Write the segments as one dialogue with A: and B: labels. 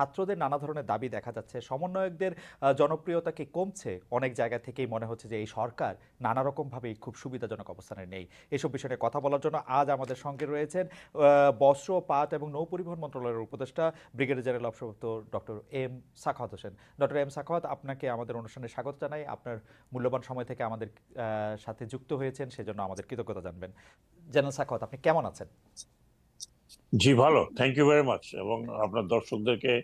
A: ছাত্রদের নানা ধরনের দাবি দেখা যাচ্ছে। সমন্বয়কদের জনপ্রিয়তা কি কমছে। অনেক জায়গা থেকেই মনে হচ্ছে যে এই সরকার নানা রকমভাবেই খুব সুবিধাজনক অবস্থানে নেই। এসব বিষয়ে কথা বলার জন্য আজ আমাদের সঙ্গে রয়েছেন বস্ত্র, পাট এবং নৌ পরিবহন মন্ত্রণালয়ের উপদেষ্টা ব্রিগেডিয়ার জেনারেল অবসরপ্রাপ্ত doctor M Sakhawat Hossain. Doctor M Sakhawat, আপনাকে আমাদের অনুষ্ঠানে স্বাগত জানাই। আপনার মূল্যবান সময় থেকে আমাদের সাথে যুক্ত হয়েছেন, সেজন্য আমাদের কৃতজ্ঞতা জানবেন। জেনারেল সাখাওয়াত, আপনি কেমন আছেন?
B: জি ভালো। থ্যাংক ইউ ভেরি মাচ এবং আপনার দর্শকদেরকে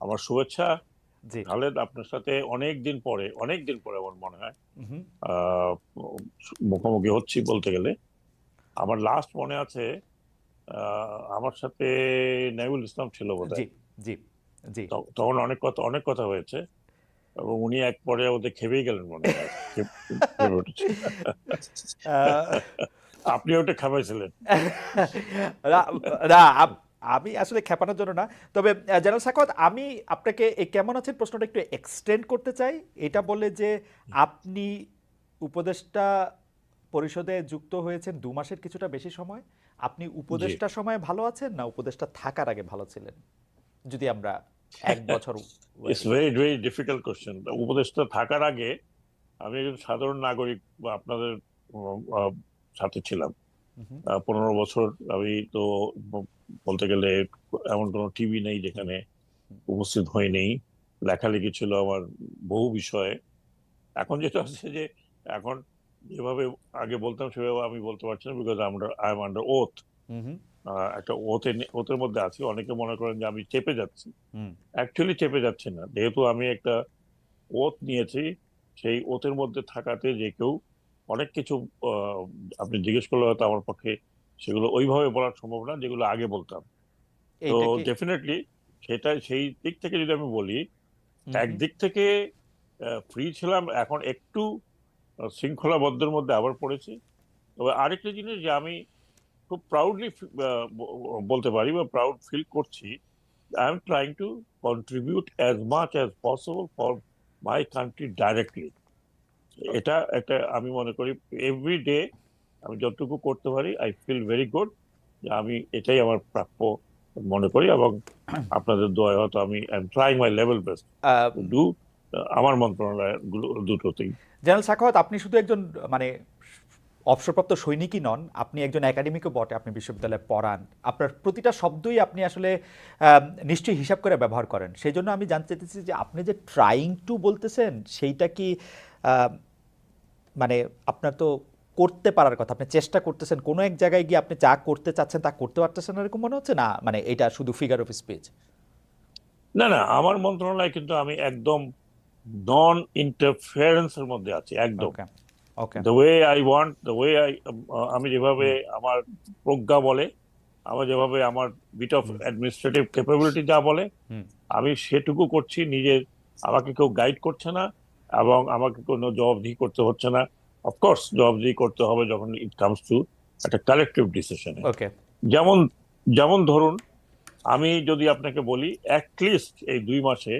B: আমার শুভেচ্ছা।
A: জি।
B: খালেদ আপনার সাথে অনেক দিন পরে অনেক দিন পরে আমার মনে হয় মুখোমুখি হচ্ছি বলতে গেলে। আমার লাস্ট মনে আছে আমার সাথে নাইবুল ইসলাম ছিল বোধ
A: জি জি জি।
B: তখন অনেক কথা অনেক কথা হয়েছে। এবং উনি এক পরে ওদের খেপেই গেলেন মনে হয়। আপনি ওটা খাবাইছিলেন।
A: না না, আমি আসলে খেপানোর জন্য না। তবে জেনারেল সাকত আমি আপনাকে এই কেমন আছেন প্রশ্নটা একটু এক্সটেন্ড করতে চাই। এটা বলে যে আপনি উপদেষ্টা পরিষদে যুক্ত হয়েছেন দু মাসের কিছুটা বেশি সময়। আপনি উপদেষ্টা সময় ভালো আছেন না উপদেষ্টা থাকার আগে ভালো ছিলেন? যদি আমরা এক বছর
B: it's very very difficult question উপদেষ্টা থাকার আগে আমি একজন সাধারণ নাগরিক বা আপনাদের সাথে ছিলাম। পনেরো বছর আমি তো বলতে গেলে এমন কোনো টিভি নেই যেখানে উপস্থিত হয়নি লেখালেখি ছিল আমার বহু বিষয়ে। এখন যেটা আছে যে এখন যেভাবে আগে বলতাম সেভাবে আমি বলতে পারছি না বিকজ আমরা আই এম আন্ডার ওথ একটা ওথে ওথের মধ্যে আছি। অনেকে মনে করেন যে আমি চেপে যাচ্ছি। অ্যাকচুয়ালি চেপে যাচ্ছি না। যেহেতু আমি একটা ওত নিয়েছি সেই ওতের মধ্যে থাকাতে যে কেউ অনেক কিছু আপনি জিজ্ঞেস করলে হয়তো আমার পক্ষে সেগুলো ওইভাবে বলা সম্ভব না যেগুলো আগে বলতাম। তো ডেফিনেটলি সেটা সেই দিক থেকে যদি আমি বলি একদিক থেকে ফ্রি ছিলাম এখন একটু শৃঙ্খলাবদ্ধের মধ্যে আবার পড়েছি। তবে আরেকটা জিনিস যে আমি খুব প্রাউডলি বলতে পারি বা প্রাউড ফিল করছি I am trying to contribute as much as possible for my country directly এটা একটা আমি মনে করি এভরি ডে আমি যতটুকু করতে পারি আই ফিল ভেরি গুড যে আমি এটাই আমার প্রাপ্য মনে করি এবং আপনাদের দোয়ায় হয়তো আমি I am trying my level best do আমার মন্ত্রণালয় দুটোতেই।
A: জেনারেল সাখাওয়াত আপনি শুধু একজন মানে অবসরপ্রাপ্ত সৈনিকই নন আপনি একজন একাডেমিকও বটে আপনি বিশ্ববিদ্যালয়ে পড়ান। আপনার প্রতিটা শব্দই আপনি আসলে নিশ্চয়ই হিসাব করে ব্যবহার করেন। সেই জন্য আমি জানতে চাইতেছি যে আপনি যে ট্রাইং টু বলতেছেন সেইটা কি মানে আপনার তো করতে পারার কথা আপনি চেষ্টা করতেছেন কোনো এক জায়গায় গিয়ে আপনি যা করতে চাচ্ছেন তা করতে পারতেছেন এরকম মনে হচ্ছে? না মানে এটা শুধু ফিগার অফ স্পিচ
B: না না আমার মন্ত্রণালয় কিন্তু আমি একদম নন ইন্টারফিয়ারেন্সের মধ্যে আছি একদম।
A: Okay okay
B: the way I want the way I আমি যেভাবে আমার প্রজ্ঞা বলে আমার যেভাবে আমার বিট অফ অ্যাডমিনিস্ট্রেটিভ ক্যাপাবিলিটি যা বলে। আমি সেটুকু করছি নিজের আমাকে কেউ গাইড করছে না এবং আমাকে কোনো জবাবদিহি করতে হচ্ছে না। অফকোর্স জবাবদিহি করতে হবে যখন ইট কামস টু একটা কালেকটিভ ডিসিশনে
A: ওকে
B: যেমন যেমন ধরুন আমি যদি আপনাকে বলি অ্যাটলিস্ট এই দুই মাসে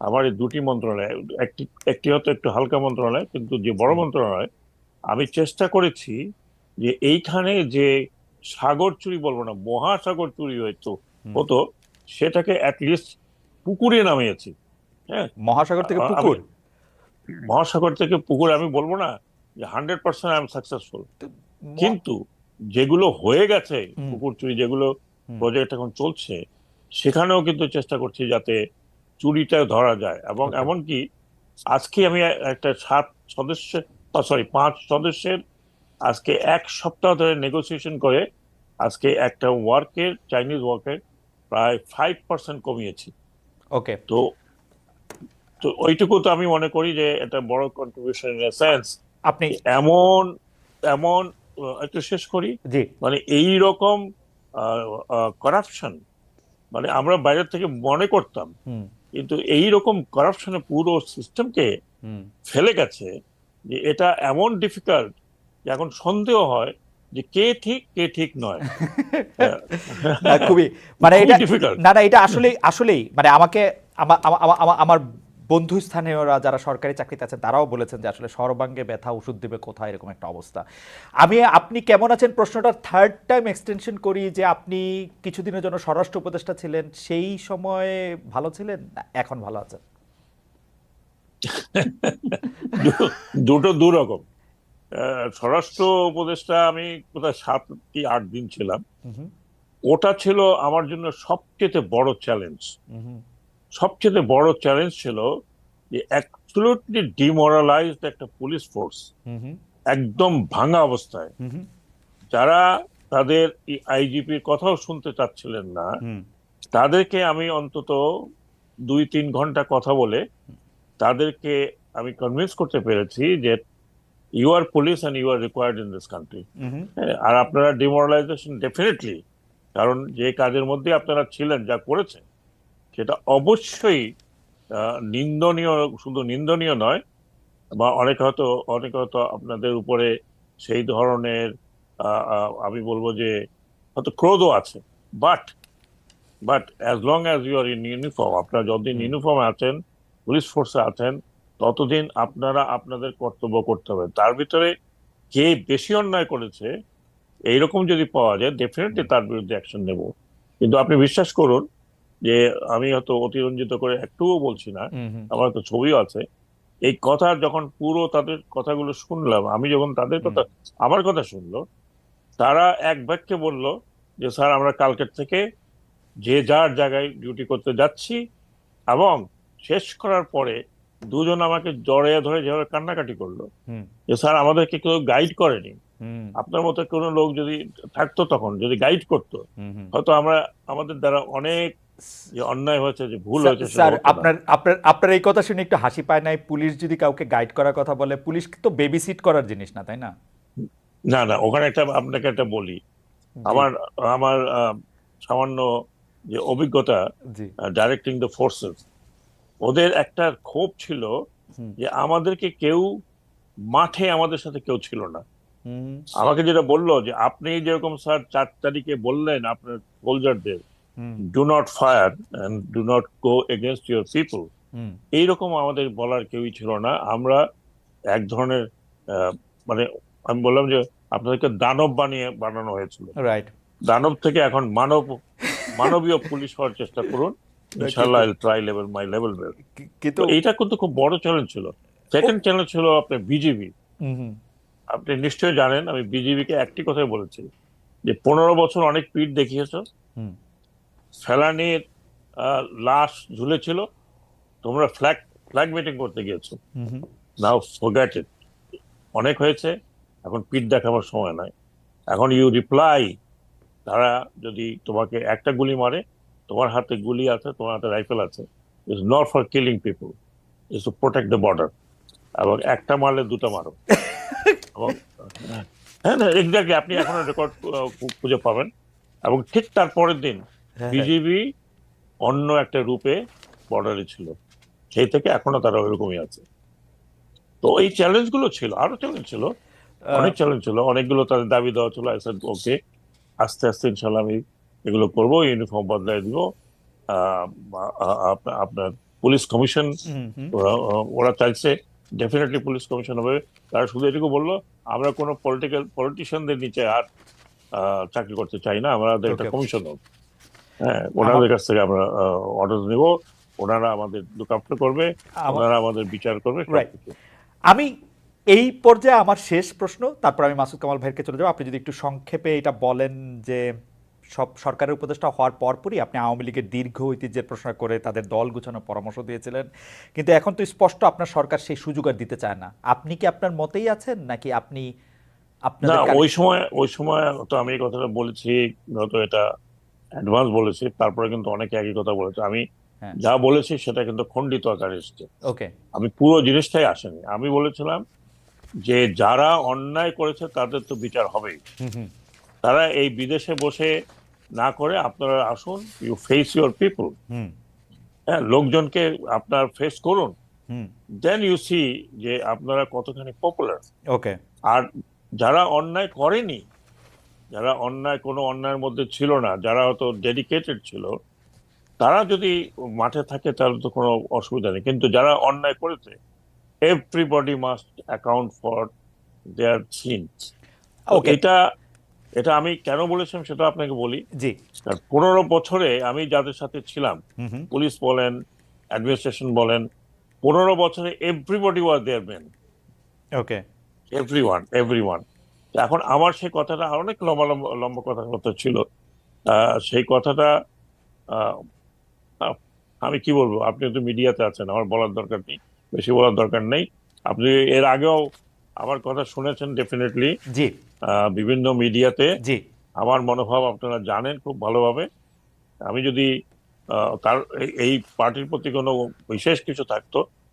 B: আমার এই দুটি মন্ত্রণালয় একটি একটি হয়তো একটু হালকা মন্ত্রণালয় কিন্তু যে বড় মন্ত্রণালয় আমি চেষ্টা করেছি যে এইখানে যে সাগর চুরি বলব না মহাসাগর চুরি হয়তো। হতো সেটাকে অ্যাটলিস্ট পুকুরে নামিয়েছি। হ্যাঁ?
A: মহাসাগর থেকে পুকুর?
B: মহাসাগর থেকে পুকুর আমি বলব না যে hundred percent I am successful কিন্তু যেগুলো হয়ে গেছে পুকুর চুরি যেগুলো। প্রজেক্ট এখন চলছে সেখানেও কিন্তু চেষ্টা করছি যাতে চুরিটা ধরা যায়। এবং. এমনকি আজকে আমি একটা সাত সদস্য সরি পাঁচ সদস্যের আজকে এক সপ্তাহ ধরে নেগোসিয়েশন করে আজকে একটা ওয়ার্কের চাইনিজ ওয়ার্কের প্রায় ফাইভ পার্সেন্ট কমিয়েছি।
A: ওকে।
B: তো তো ওইটুকু তো আমি মনে করি যে এটা বড় কন্ট্রিবিউশন ইন সেন্স
A: আপনি
B: এমন এমন একটু শেষ করি।
A: জি।
B: মানে এই রকম করাপশন মানে আমরা বাইরের থেকে মনে করতাম কিন্তু এই রকম করাপশনে পুরো সিস্টেমকে ফেলে গেছে যে এটা এমন ডিফিকাল্ট যে এখন সন্দেহ হয় যে কে ঠিক কে ঠিক নয়।
A: খুবই। মানে এটা. না না এটা আসলেই আসলেই মানে আমাকে আমার আমা- আমার বন্ধুস্থানীয়রা যারা সরকারি চাকরিতে আছেন তারাও বলেছেন যে আসলে সর্বাঙ্গে ব্যথা ওষুধ দেবে কোথায় এরকম একটা অবস্থা। আমি আপনি কেমন আছেন? প্রশ্নটা থার্ড টাইম এক্সটেনশন করি যে আপনি কিছুদিনের জন্য স্বরাষ্ট্র উপদেষ্টা ছিলেন সেই সময়ে ভালো ছিলেন এখন ভালো আছেন?
B: দুটো দু রকম স্বরাষ্ট্র উপদেষ্টা আমি কোথায় সাত কি আট দিন ছিলাম। ওটা ছিল আমার জন্য সবচেয়ে বড় চ্যালেঞ্জ সবচেয়ে বড় চ্যালেঞ্জ ছিল যে অ্যাবসলুটলি ডিমোরালাইজড একটা পুলিশ ফোর্স একদম ভাঙা অবস্থায়। যারা তাদের আইজিপির কথাও শুনতে চাচ্ছিলেন না তাদেরকে আমি অন্তত দুই তিন ঘণ্টা কথা বলে তাদেরকে আমি কনভিন্স করতে পেরেছি যে you are police and you are required in this country আর আপনারা ডিমোরালাইজেশন ডেফিনেটলি কারণ যে কাজের মধ্যে আপনারা ছিলেন যা করেছেন সেটা অবশ্যই নিন্দনীয় শুধু নিন্দনীয় নয় বা অনেক হয়তো অনেক হয়তো আপনাদের উপরে সেই ধরনের আমি বলব যে হয়তো ক্রোধও আছে। But but as long as you are in uniform আপনারা যতদিন ইউনিফর্মে আছেন পুলিশ ফোর্সে আছেন ততদিন আপনারা আপনাদের কর্তব্য করতে হবে। তার ভিতরে কে বেশি অন্যায় করেছে এইরকম যদি পাওয়া যায় ডেফিনেটলি তার বিরুদ্ধে অ্যাকশন নেব। কিন্তু আপনি বিশ্বাস করুন যে আমি হয়তো অতিরঞ্জিত করে একটুও বলছি না আমার তো ছবিও আছে। এই কথা যখন পুরো তাদের কথাগুলো শুনলাম আমি যখন তাদের কথা আমার কথা শুনলো তারা এক বাক্যে বলল যে স্যার আমরা কালকের থেকে যে যার জায়গায় ডিউটি করতে যাচ্ছি এবং শেষ করার পরে দুজন আমাকে জড়িয়ে ধরে যেভাবে কান্নাকাটি করল যে স্যার আমাদেরকে কেউ গাইড করেনি। আপনার মতো কোনো লোক যদি থাকতো তখন যদি গাইড করতো। হয়তো আমরা আমাদের দ্বারা অনেক যে অন্যায় হয়েছে যে ভুল হয়েছে
A: স্যার আপনার আপনার আপনার এই কথা শুনে একটু হাসি পায় নাই পুলিশ যদি কাউকে গাইড করার কথা বলে পুলিশ তো বেবি সিট করার জিনিস না তাই না?
B: না না ওখানে একটা আপনাকে একটা বলি। আমার আমার সামান্য যে অভিজ্ঞতা ডাইরেক্টিং দ্য ফোর্সেস ওদের একটা ক্ষোভ ছিল যে আমাদেরকে কেউ মাঠে আমাদের সাথে কেউ ছিল না। আমাকে যেটা বলল যে আপনি যেরকম স্যার চার তারিখে বললেন আপনার সোলজারদের do not fire and do not go against your people এইরকম আমাদের বলার কেউই ছিল না। আমরা এক ধরনের মানে আমি বললাম যে আপনাদেরকে দানব বানিয়ে বানানো হয়েছিল।
A: রাইট
B: দানব থেকে এখন মানব মানবীয় পুলিশ হওয়ার চেষ্টা করুন। ইনশাল্লাহ ট্রাই লেভেল মাই লেভেল
A: কিন্তু
B: তো এইটা কিন্তু খুব বড় চ্যালেঞ্জ ছিল। সেকেন্ড চ্যালেঞ্জ ছিল আপনার বিজেপি আপনি নিশ্চয়ই জানেন আমি বিজেপিকে একটি কথাই বলেছি যে পনেরো বছর অনেক পিঠ দেখিয়েছ। ফেলানির লাশ ঝুলেছিল তোমরা ফ্ল্যাগ ফ্ল্যাগ মিটিং করতে গিয়েছো। নাও ফরগেট ইট অনেক হয়েছে এখন পিঠ দেখাবার সময় নাই। এখন ইউ রিপ্লাই তারা যদি তোমাকে একটা গুলি মারে তোমার হাতে গুলি আছে তোমার হাতে রাইফেল আছে it's not for killing people it's to protect the border এবং একটা মারলে দুটো মারো। এবং হ্যাঁ না এক্স্যাক্টলি আপনি এখন রেকর্ড খুঁজে পাবেন। এবং ঠিক তার পরের দিন বিজেপি অন্য একটা রূপে বর্ডারে ছিল। সেই থেকে এখনও তারা ওইরকমই আছে। তো এই চ্যালেঞ্জগুলো ছিল আরও চ্যালেঞ্জ ছিল।
A: হ্যাঁ।
B: অনেক চ্যালেঞ্জ ছিল। অনেকগুলো তাদের দাবি দেওয়া ছিল ওকে আস্তে আস্তে ইনশাল্লাহ আমি এগুলো করব ইউনিফর্ম বদলাই দিব। আপনার পুলিশ কমিশন ওরা চাইছে ডেফিনেটলি পুলিশ কমিশন হবে। তারা শুধু এটুকু বলল আমরা কোনো পলিটিক্যাল পলিটিশিয়ানদের নিচে আর চাকরি করতে চাই না আমাদের একটা কমিশন হোক। হ্যাঁ ওনাদের কাছ থেকে আমরা অর্ডার নেব। ওনারা আমাদের লুক আফটার করবে ওনারা আমাদের বিচার করবে
A: আমি এই পর্যায়ে আমার শেষ প্রশ্ন তারপর আমি মাসুদ কামাল ভাইকে চলে যাব। আপনি যদি একটু সংক্ষেপে এটা বলেন যে সব সরকারের উপদেষ্টা হওয়ার পরপরই আপনি আওয়ামী লীগের দীর্ঘ ঐতিহ্যের প্রশ্ন করে তাদের দল গুছানোর পরামর্শ দিয়েছিলেন। কিন্তু এখন তো স্পষ্ট আপনার সরকার সেই সুযোগ আর দিতে চায় না। আপনি কি আপনার মতেই আছেন নাকি আপনি
B: না
A: আপনাদের
B: ওই সময় ওই সময় তো আমি এই কথাটা বলেছি হয়তো এটা অ্যাডভান্স বলেছি তারপরে কিন্তু অনেকে একই কথা বলেছে। আমি
A: হ্যাঁ।
B: যা বলেছি সেটা কিন্তু খণ্ডিত আকারে এসছে।
A: ওকে।
B: আমি পুরো জিনিসটাই আসেনি। আমি বলেছিলাম যে যারা অন্যায় করেছে তাদের তো বিচার হবেই। তারা এই বিদেশে বসে না করে আপনারা আসুন ইউ ফেস ইউর পিপল হ্যাঁ লোকজনকে আপনার ফেস করুন। দেন ইউ সি যে আপনারা কতখানি পপুলার
A: ওকে।
B: আর যারা অন্যায় করেনি যারা অন্যায় কোনো অন্যায়ের মধ্যে ছিল না যারা হয়তো ডেডিকেটেড ছিল তারা যদি মাঠে থাকে তাহলে তো কোনো অসুবিধা নেই। কিন্তু যারা অন্যায় করেছে everybody must account for their sins এটা এটা আমি কেন বলেছিলাম সেটা আপনাকে বলি।
A: জি।
B: কারণ পনেরো বছরে আমি যাদের সাথে ছিলাম পুলিশ বলেন অ্যাডমিনিস্ট্রেশন বলেন পনেরো বছরে everybody was their man
A: okay
B: every one every one এখন আমার সেই কথাটা অনেক লম্বা লম্বা লম্বা কথা কথা ছিল। সেই কথাটা আমি কি বলব? আপনি তো মিডিয়াতে আছেন আমার বলার দরকার নেই বেশি বলার দরকার নেই। আপনি এর আগেও আমার কথা শুনেছেন ডেফিনেটলি
A: জি।
B: বিভিন্ন মিডিয়াতে।
A: জি।
B: আমার মনোভাব আপনারা জানেন খুব ভালোভাবে। আমি যদি তার এই- পার্টির প্রতি কোনো বিশেষ কিছু থাকতো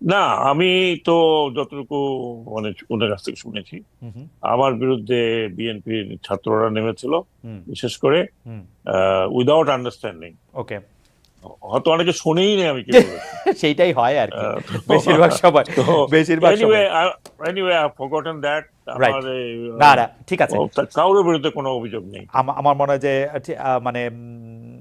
B: না আমি তো যতটুকু মানে ওদের কাছ থেকে শুনেছি আমার বিরুদ্ধে বিএনপির ছাত্ররা নেমেছিল বিশেষ করে উইদাউট আন্ডারস্ট্যান্ডিং
A: ওকে।
B: হয়তো অনেকে শুনেই নেই আমি কি
A: সেইটাই হয় আর কি। বেশিরভাগ সময় বেশিরভাগ
B: anyway anyway I forgotten that
A: না ঠিক আছে।
B: কারোর বিরুদ্ধে কোনো অভিযোগ নেই।
A: আমা- আমার মনে হয় যে মানে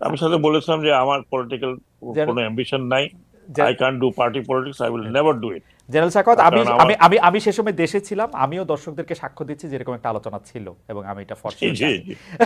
B: আমি সাথে বলেছিলাম যে আমার পলিটিক্যাল কোনো অ্যাম্বিশন নাই। I can do party politics I will never do it
A: general Sakhawat আমি আমি আমি আমি সে সময় দেশে ছিলাম আমিও দর্শকদেরকে সাক্ষ্য দিচ্ছি যেরকম একটা আলোচনা ছিল এবং আমি এটা ফর
B: জি জি।